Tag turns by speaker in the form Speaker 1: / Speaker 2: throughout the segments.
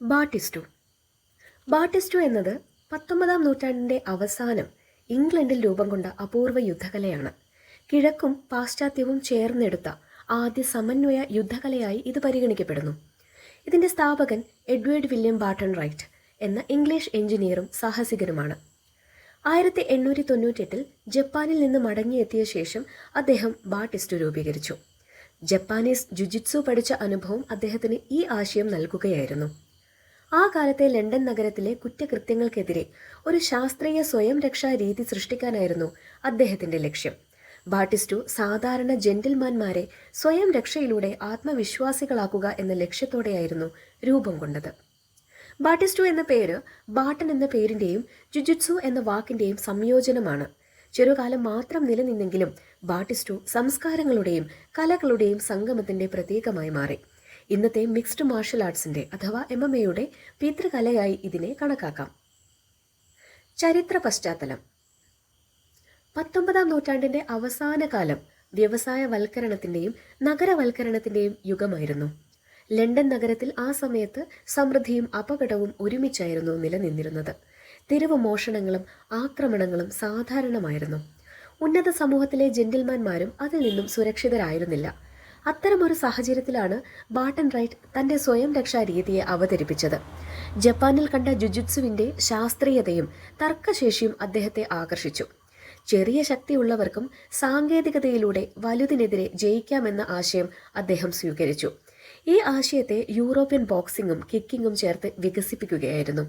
Speaker 1: ബാട്ടിസ്റ്റു ബാട്ടിസ്റ്റു എന്നത് പത്തൊമ്പതാം നൂറ്റാണ്ടിന്റെ അവസാനം ഇംഗ്ലണ്ടിൽ രൂപം കൊണ്ട അപൂർവ യുദ്ധകലയാണ്. കിഴക്കും പാശ്ചാത്യവും ചേർന്നെടുത്ത ആദ്യ സമന്വയ യുദ്ധകലയായി ഇത് പരിഗണിക്കപ്പെടുന്നു. ഇതിന്റെ സ്ഥാപകൻ എഡ്വേർഡ് വില്യം ബാട്ടൺ റൈറ്റ് എന്ന ഇംഗ്ലീഷ് എഞ്ചിനീയറും സാഹസികനുമാണ് ആയിരത്തി എണ്ണൂറ്റി തൊണ്ണൂറ്റെട്ടിൽ ജപ്പാനിൽ നിന്ന് മടങ്ങിയെത്തിയ ശേഷം അദ്ദേഹം ബാട്ടിസ്റ്റു രൂപീകരിച്ചു. ജപ്പാനീസ് ജുജിത്സു പഠിച്ച അനുഭവം അദ്ദേഹത്തിന് ഈ ആശയം നൽകുകയായിരുന്നു. ആ കാലത്തെ ലണ്ടൻ നഗരത്തിലെ കുറ്റകൃത്യങ്ങൾക്കെതിരെ ഒരു ശാസ്ത്രീയ സ്വയം രക്ഷാ രീതി സൃഷ്ടിക്കാനായിരുന്നു അദ്ദേഹത്തിന്റെ ലക്ഷ്യം. ബാട്ടിസ്റ്റു സാധാരണ ജെന്റിൽമാൻമാരെ സ്വയം രക്ഷയിലൂടെ ആത്മവിശ്വാസികളാക്കുക എന്ന ലക്ഷ്യത്തോടെയായിരുന്നു രൂപം കൊണ്ടത്. ബാട്ടിസ്റ്റു എന്ന പേര് ബാട്ടൻ എന്ന പേരിന്റെയും ജുജുത്സു എന്ന വാക്കിന്റെയും സംയോജനമാണ്. ചെറുകാലം മാത്രം നിലനിന്നെങ്കിലും ബാട്ടിസ്റ്റു സംസ്കാരങ്ങളുടെയും കലകളുടെയും സംഗമത്തിന്റെ പ്രതീകമായി മാറി. ഇന്നത്തെ മിക്സ്ഡ് മാർഷൽ ആർട്സിന്റെ അഥവാ എം എം എയുടെ പിതൃകലയായി ഇതിനെ കണക്കാക്കാം. ചരിത്ര പശ്ചാത്തലം. പത്തൊമ്പതാം നൂറ്റാണ്ടിന്റെ അവസാന കാലം വ്യവസായവൽക്കരണത്തിന്റെയും നഗരവൽക്കരണത്തിന്റെയും യുഗമായിരുന്നു. ലണ്ടൻ നഗരത്തിൽ ആ സമയത്ത് സമൃദ്ധിയും അപകടവും ഒരുമിച്ചായിരുന്നു നിലനിന്നിരുന്നത്. തെരുവ് മോഷണങ്ങളും ആക്രമണങ്ങളും സാധാരണമായിരുന്നു. ഉന്നത സമൂഹത്തിലെ ജെന്റിൽമാൻമാരും അതിൽ നിന്നും സുരക്ഷിതരായിരുന്നില്ല. അത്തരമൊരു സാഹചര്യത്തിലാണ് ബാട്ടൻ റൈറ്റ് തന്റെ സ്വയം രക്ഷാ രീതിയെ അവതരിപ്പിച്ചത്. ജപ്പാനിൽ കണ്ട ജുജുത്സുവിന്റെ ശാസ്ത്രീയതയും തർക്കശേഷിയും അദ്ദേഹത്തെ ആകർഷിച്ചു. ചെറിയ ശക്തിയുള്ളവർക്കും സാങ്കേതികതയിലൂടെ വലുതിനെതിരെ ജയിക്കാമെന്ന ആശയം അദ്ദേഹം സ്വീകരിച്ചു. ഈ ആശയത്തെ യൂറോപ്യൻ ബോക്സിംഗും കിക്കിങ്ങും ചേർത്ത് വികസിപ്പിക്കുകയായിരുന്നു.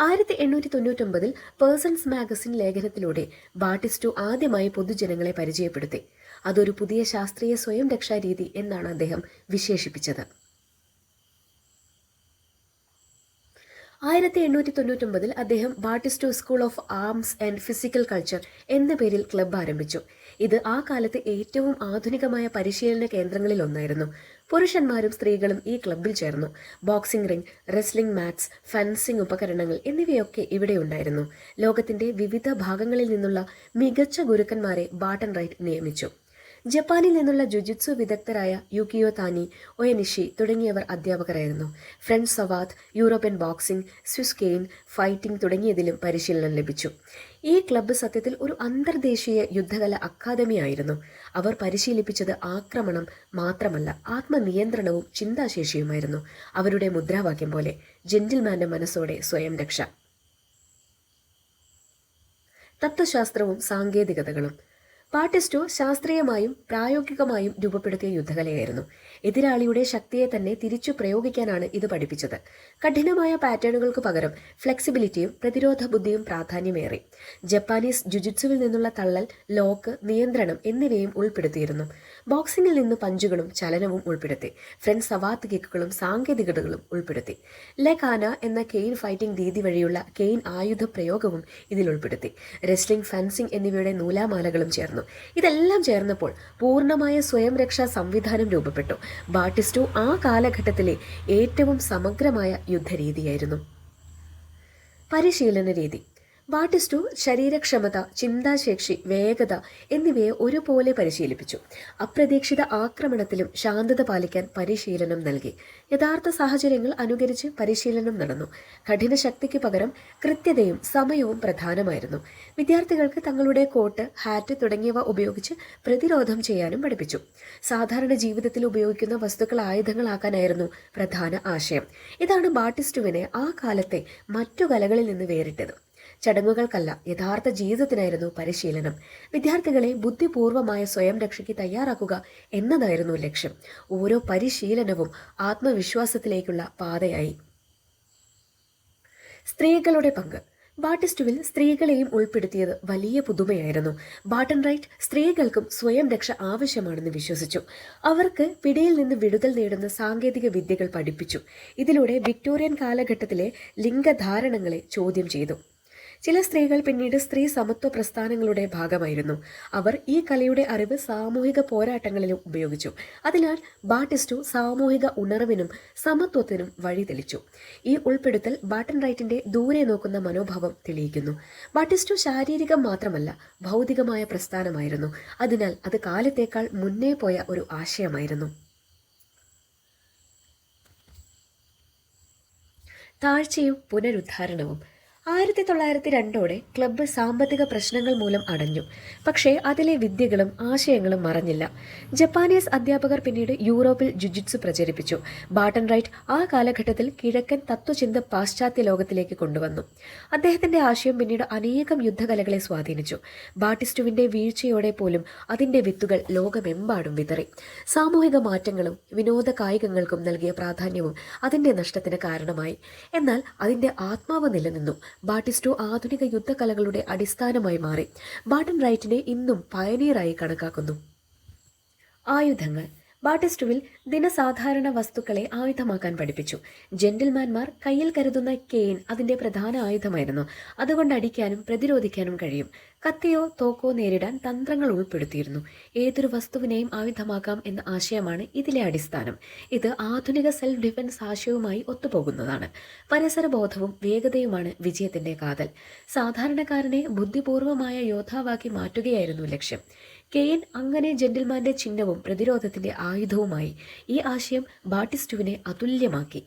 Speaker 1: ആയിരത്തി എണ്ണൂറ്റി തൊണ്ണൂറ്റൊമ്പതിൽ പേഴ്സൺസ് മാഗസിൻ ലേഖനത്തിലൂടെ ബാട്ടിസ്റ്റു ആദ്യമായി പൊതുജനങ്ങളെ പരിചയപ്പെടുത്തി. അതൊരു പുതിയ ശാസ്ത്രീയ സ്വയം രക്ഷാരീതി എന്നാണ് അദ്ദേഹം വിശേഷിപ്പിച്ചത്. ആയിരത്തി എണ്ണൂറ്റി തൊണ്ണൂറ്റൊമ്പതിൽ അദ്ദേഹം Bartitsu school of arms and physical culture എന്ന പേരിൽ ക്ലബ്ബ് ആരംഭിച്ചു. ഇത് ആ കാലത്ത് ഏറ്റവും ആധുനികമായ പരിശീലന കേന്ദ്രങ്ങളിൽ ഒന്നായിരുന്നു. പുരുഷന്മാരും സ്ത്രീകളും ഈ ക്ലബ്ബിൽ ചേർന്നു. Boxing ring wrestling mats fencing ഉപകരണങ്ങൾ എന്നിവയൊക്കെ ഇവിടെ ഉണ്ടായിരുന്നു. ലോകത്തിന്റെ വിവിധ ഭാഗങ്ങളിൽ നിന്നുള്ള മികച്ച ഗുരുക്കന്മാരെ ബാട്ടൻ റൈറ്റ് നിയമിച്ചു. ജപ്പാനിൽ നിന്നുള്ള ജുജിത്സു വിദഗ്ധരായ യുക്കിയോ താനി ഒയനിഷി തുടങ്ങിയവർ അധ്യാപകരായിരുന്നു. French savate European boxing Swiss cane fighting തുടങ്ങിയതിലും പരിശീലനം ലഭിച്ചു. ഈ ക്ലബ്ബ് സത്യത്തിൽ ഒരു അന്തർദേശീയ യുദ്ധകല അക്കാദമി ആയിരുന്നു അവർ പരിശീലിപ്പിച്ചത് ആക്രമണം മാത്രമല്ല ആത്മനിയന്ത്രണവും ചിന്താശേഷിയുമായിരുന്നു. അവരുടെ മുദ്രാവാക്യം പോലെ ജെന്റിൽമാന്റെ മനസ്സോടെ സ്വയം രക്ഷ. തത്വശാസ്ത്രവും സാങ്കേതികതകളും പാട്ടിസ്റ്റോ ശാസ്ത്രീയമായും പ്രായോഗികമായും രൂപപ്പെടുത്തിയ യുദ്ധകലയായിരുന്നു. എതിരാളിയുടെ ശക്തിയെ തന്നെ തിരിച്ചു പ്രയോഗിക്കാനാണ് ഇത് പഠിപ്പിച്ചത്. കഠിനമായ പാറ്റേണുകൾക്ക് പകരം ഫ്ലെക്സിബിലിറ്റിയും പ്രതിരോധ ബുദ്ധിയും പ്രാധാന്യമേറി. ജപ്പാനീസ് ജുജിത്സുവിൽ നിന്നുള്ള തള്ളൽ ലോക്ക് നിയന്ത്രണം എന്നിവയും ഉൾപ്പെടുത്തിയിരുന്നു. ബോക്സിംഗിൽ നിന്ന് പഞ്ചുകളും ചലനവും ഉൾപ്പെടുത്തി. ഫ്രണ്ട് സവാത്ത് കിക്കുകളും സാങ്കേതികതകളും ഉൾപ്പെടുത്തി. ലെഖാന എന്ന കെയിൻ ഫൈറ്റിംഗ് രീതി വഴിയുള്ള കെയിൻ ആയുധ പ്രയോഗവും ഇതിൽ ഉൾപ്പെടുത്തി. റെസ്ലിംഗ് ഫെൻസിംഗ് എന്നിവയുടെ നൂലാമാലകളും ചേർന്നു. ഇതെല്ലാം ചേർന്നപ്പോൾ പൂർണമായ സ്വയം രക്ഷാ സംവിധാനം രൂപപ്പെട്ടു. ബാട്ടിസ്റ്റു ആ കാലഘട്ടത്തിലെ ഏറ്റവും സമഗ്രമായ യുദ്ധരീതിയായിരുന്നു. പരിശീലന രീതി ബാട്ടിസ്റ്റു ശരീരക്ഷമത ചിന്താശേഷി വേഗത എന്നിവയെ ഒരുപോലെ പരിശീലിപ്പിച്ചു. അപ്രതീക്ഷിത ആക്രമണത്തിലും ശാന്തത പാലിക്കാൻ പരിശീലനം നൽകി. യഥാർത്ഥ സാഹചര്യങ്ങൾ അനുകരിച്ച് പരിശീലനം നടന്നു. കഠിന ശക്തിക്ക് പകരം കൃത്യതയും സമയവും പ്രധാനമായിരുന്നു. വിദ്യാർത്ഥികൾക്ക് തങ്ങളുടെ കോട്ട് ഹാറ്റ് തുടങ്ങിയവ ഉപയോഗിച്ച് പ്രതിരോധം ചെയ്യാനും പഠിപ്പിച്ചു. സാധാരണ ജീവിതത്തിൽ ഉപയോഗിക്കുന്ന വസ്തുക്കൾ ആയുധങ്ങളാക്കാനായിരുന്നു പ്രധാന ആശയം. ഇതാണ് ബാട്ടിസ്റ്റുവിനെ ആ കാലത്തെ മറ്റു കലകളിൽ നിന്ന് വേറിട്ടത്. ചടങ്ങുകൾക്കല്ല യഥാർത്ഥ ജീവിതത്തിനായിരുന്നു പരിശീലനം. വിദ്യാർത്ഥികളെ ബുദ്ധിപൂർവമായ സ്വയം രക്ഷയ്ക്ക് തയ്യാറാക്കുക എന്നതായിരുന്നു ലക്ഷ്യം. ഓരോ പരിശീലനവും ആത്മവിശ്വാസത്തിലേക്കുള്ള പാതയായി. സ്ത്രീകളുടെ പങ്ക്. ബാട്ടിസ്റ്റുവിൽ സ്ത്രീകളെയും ഉൾപ്പെടുത്തിയത് വലിയ പുതുമയായിരുന്നു. ബാട്ടൺ റൈറ്റ് സ്ത്രീകൾക്കും സ്വയം രക്ഷ ആവശ്യമാണെന്ന് വിശ്വസിച്ചു. അവർക്ക് പിടിയിൽ നിന്ന് വിടുതൽ നേടുന്ന സാങ്കേതിക വിദ്യകൾ പഠിപ്പിച്ചു. ഇതിലൂടെ വിക്ടോറിയൻ കാലഘട്ടത്തിലെ ലിംഗധാരണങ്ങളെ ചോദ്യം ചെയ്തു. ചില സ്ത്രീകൾ പിന്നീട് സ്ത്രീ സമത്വ പ്രസ്ഥാനങ്ങളുടെ ഭാഗമായിരുന്നു. അവർ ഈ കലയുടെ അറിവ് സാമൂഹിക പോരാട്ടങ്ങളിലും ഉപയോഗിച്ചു. അതിനാൽ ബാട്ടിസ്റ്റു സാമൂഹിക ഉണർവിനും സമത്വത്തിനും വഴിതെളിച്ചു ഈ ഉൾപ്പെടുത്തൽ ബാട്ടൻ റൈറ്റിന്റെ ദൂരെ നോക്കുന്ന മനോഭാവം തെളിയിക്കുന്നു. ബാട്ടിസ്റ്റു ശാരീരികം മാത്രമല്ല ഭൗതികമായ പ്രസ്ഥാനമായിരുന്നു. അതിനാൽ അത് കാലത്തേക്കാൾ മുന്നേ പോയ ഒരു ആശയമായിരുന്നു. താഴ്ചയും പുനരുദ്ധാരണവും ആയിരത്തി തൊള്ളായിരത്തി രണ്ടോടെ ക്ലബ്ബ് സാമ്പത്തിക പ്രശ്നങ്ങൾ മൂലം അടഞ്ഞു. പക്ഷേ അതിലെ വിദ്യകളും ആശയങ്ങളും മറഞ്ഞില്ല. ജപ്പാനീസ് അധ്യാപകർ പിന്നീട് യൂറോപ്പിൽ ജുജിറ്റ്സ് പ്രചരിപ്പിച്ചു. ബാട്ടൺ റൈറ്റ് ആ കാലഘട്ടത്തിൽ കിഴക്കൻ തത്വചിന്ത പാശ്ചാത്യ ലോകത്തിലേക്ക് കൊണ്ടുവന്നു. അദ്ദേഹത്തിന്റെ ആശയം പിന്നീട് അനേകം യുദ്ധകലകളെ സ്വാധീനിച്ചു. ബാട്ടിസ്റ്റുവിന്റെ വീഴ്ചയോടെ പോലും അതിന്റെ വിത്തുകൾ ലോകമെമ്പാടും വിതറി. സാമൂഹിക മാറ്റങ്ങളും വിനോദ കായികങ്ങൾക്കും നൽകിയ പ്രാധാന്യവും അതിന്റെ നഷ്ടത്തിന് കാരണമായി. എന്നാൽ അതിന്റെ ആത്മാവ് നിലനിന്നു. ബാട്ടിസ്റ്റോ ആധുനിക യുദ്ധകലകളുടെ അടിസ്ഥാനമായി മാറി. ബാട്ടൺ റൈറ്റിനെ ഇന്നും പയനീറായി കണക്കാക്കുന്നു. ആയുധങ്ങൾ. ബാട്ടിസ്റ്റുവിൽ ദിനസാധാരണ വസ്തുക്കളെ ആയുധമാക്കാൻ പഠിപ്പിച്ചു. ജെന്റിൽമാൻമാർ കയ്യിൽ കരുതുന്ന കെയിൻ അതിന്റെ പ്രധാന ആയുധമായിരുന്നു. അതുകൊണ്ട് അടിക്കാനും പ്രതിരോധിക്കാനും കഴിയും. കത്തിയോ തോക്കോ നേരിടാൻ തന്ത്രങ്ങൾ ഉൾപ്പെടുത്തിയിരുന്നു. ഏതൊരു വസ്തുവിനെയും ആയുധമാക്കാം എന്ന ആശയമാണ് ഇതിലെ അടിസ്ഥാനം. ഇത് ആധുനിക സെൽഫ് ഡിഫൻസ് ആശയവുമായി ഒത്തുപോകുന്നതാണ്. പരിസരബോധവും വേഗതയുമാണ് വിജയത്തിന്റെ കാതൽ. സാധാരണക്കാരനെ ബുദ്ധിപൂർവമായ യോദ്ധാവാക്കി മാറ്റുകയായിരുന്നു ലക്ഷ്യം. കെയ്ൻ അങ്ങനെ ജെന്റിൽമാന്റെ ചിഹ്നവും പ്രതിരോധത്തിന്റെ ആയുധവുമായി ഈ ആശയം ബാട്ടിസ്റ്റുവിനെ അതുല്യമാക്കി.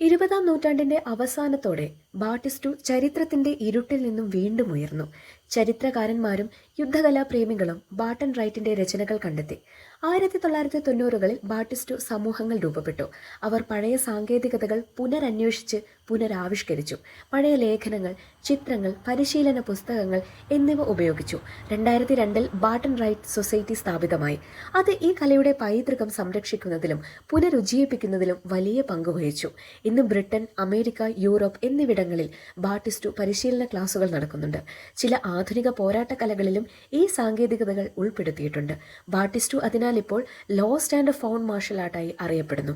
Speaker 1: ഇരുപതാം നൂറ്റാണ്ടിന്റെ അവസാനത്തോടെ ബാട്ടിസ്റ്റു ചരിത്രത്തിന്റെ ഇരുട്ടിൽ നിന്നും വീണ്ടും ഉയർന്നു. ചരിത്രകാരന്മാരും യുദ്ധകലാപ്രേമികളും ബാട്ടൺ റൈറ്റിന്റെ രചനകൾ കണ്ടെത്തി. ആയിരത്തി തൊള്ളായിരത്തി തൊണ്ണൂറുകളിൽ ബാട്ടിസ്റ്റു സമൂഹങ്ങൾ രൂപപ്പെട്ടു. അവർ പഴയ സാങ്കേതികതകൾ പുനരന്വേഷിച്ച് പുനരാവിഷ്കരിച്ചു. പഴയ ലേഖനങ്ങൾ ചിത്രങ്ങൾ പരിശീലന പുസ്തകങ്ങൾ എന്നിവ ഉപയോഗിച്ചു. രണ്ടായിരത്തി രണ്ടിൽ ബാട്ടൺ റൈറ്റ് സൊസൈറ്റി സ്ഥാപിതമായി. അത് ഈ കലയുടെ പൈതൃകം സംരക്ഷിക്കുന്നതിലും പുനരുജ്ജീവിപ്പിക്കുന്നതിലും വലിയ പങ്കുവഹിച്ചു ഇന്ന് ബ്രിട്ടൻ അമേരിക്ക യൂറോപ്പ് എന്നിവിടങ്ങളിൽ ബാട്ടിസ്റ്റു പരിശീലന ക്ലാസുകൾ നടക്കുന്നുണ്ട്. ചില ആധുനിക പോരാട്ട കലകളിലും ഈ സാങ്കേതികതകൾ ഉൾപ്പെടുത്തിയിട്ടുണ്ട്. ബാട്ടിസ്റ്റു അതിനാൽ ഇപ്പോൾ ലോസ്റ്റ് ആൻഡ് ഫൗണ്ട് മാർഷൽ ആർട്ടായി അറിയപ്പെടുന്നു.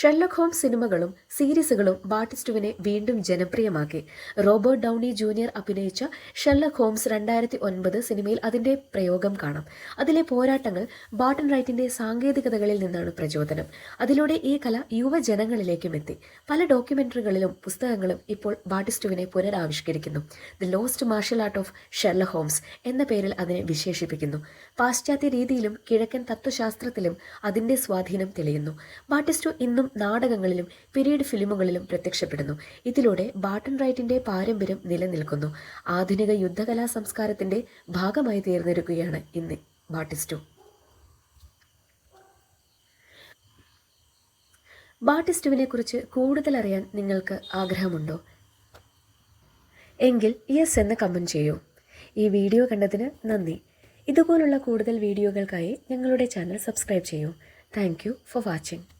Speaker 1: ഷെർലക് ഹോം സിനിമകളും സീരീസുകളും ബാട്ടിസ്റ്റുവിനെ വീണ്ടും ജനപ്രിയമാക്കി. റോബർട്ട് ഡൗണി ജൂനിയർ അഭിനയിച്ച ഷെർലക് ഹോംസ് രണ്ടായിരത്തി ഒൻപത് സിനിമയിൽ അതിന്റെ പ്രയോഗം കാണാം. അതിലെ പോരാട്ടങ്ങൾ ബാട്ടൺ റൈറ്റിന്റെ സാങ്കേതികതകളിൽ നിന്നാണ് പ്രചോദനം. അതിലൂടെ ഈ കല യുവജനങ്ങളിലേക്കും എത്തി. പല ഡോക്യുമെന്ററികളിലും പുസ്തകങ്ങളും ഇപ്പോൾ ബാട്ടിസ്റ്റുവിനെ പുനരാവിഷ്കരിക്കുന്നു. The lost martial art of Sherlock Holmes എന്ന പേരിൽ അതിനെ വിശേഷിപ്പിക്കുന്നു. പാശ്ചാത്യ രീതിയിലും കിഴക്കൻ തത്വശാസ്ത്രത്തിലും അതിന്റെ സ്വാധീനം തെളിയുന്നു. ബാട്ടിസ്റ്റു ഇന്നും നാടകങ്ങളിലും പീരീഡ് ഫിലിമുകളിലും പ്രത്യക്ഷപ്പെടുന്നു. ഇതിലൂടെ ബാട്ടൺ റൈറ്റിന്റെ പാരമ്പര്യം നിലനിൽക്കുന്നു. ആധുനിക യുദ്ധകലാ സംസ്കാരത്തിന്റെ ഭാഗമായി തീർന്നിരിക്കുകയാണ് ഇന്ന് ബാട്ടിസ്റ്റു ബാട്ടിസ്റ്റുവിനെ കുറിച്ച് കൂടുതൽ അറിയാൻ നിങ്ങൾക്ക് ആഗ്രഹമുണ്ടോ? എങ്കിൽ യെസ് എന്ന് കമന്റ് ചെയ്യൂ. ഈ വീഡിയോ കണ്ടതിന് നന്ദി. ഇതുപോലുള്ള കൂടുതൽ വീഡിയോകൾക്കായി ഞങ്ങളുടെ ചാനൽ സബ്സ്ക്രൈബ് ചെയ്യൂ. Thank for watching.